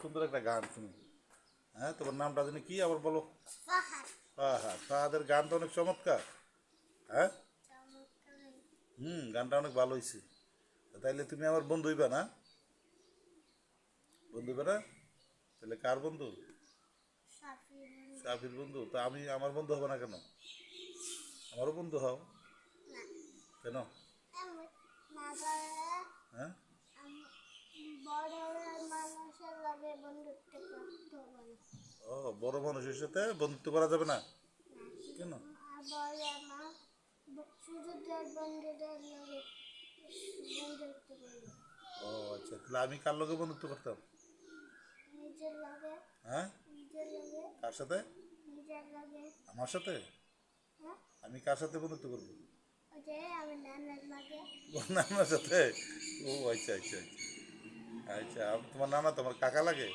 সুন্দর একটা গান শুনি। হ্যাঁ তোমার নামটা জানি কি আবার বলো? হ্যাঁ হ্যাঁ ফাহাদের গানটা অনেক চমৎকার। হ্যাঁ? হুম গানটা অনেক ভালো হয়েছে তাইলে তুমি আমার বন্ধু হইবা না? বন্ধু হইবা না? তাহলে কার বন্ধু? সাফির বন্ধু। তা আমি আমার বন্ধু হব না কেন? আমারও বন্ধু হও। না। কেন এমন না করে হ্যাঁ আমি বড় মানুষের লগে বন্ধুত্ব করতে বলে ও বড় মানুষের সাথে বন্ধুত্ব করা যাবে না? কেন? ও আচ্ছা তাহলে আমি কার লগে বন্ধুত্ব করতাম? হ্যাঁ? কার সাথে? আমার সাথে? হ্যাঁ? আমি কার সাথে বন্ধুত্ব করব? নানার সাথে? ও আচ্ছা আচ্ছা আচ্ছা। আচ্ছা তোমার নানা তোমার কাকা লাগে?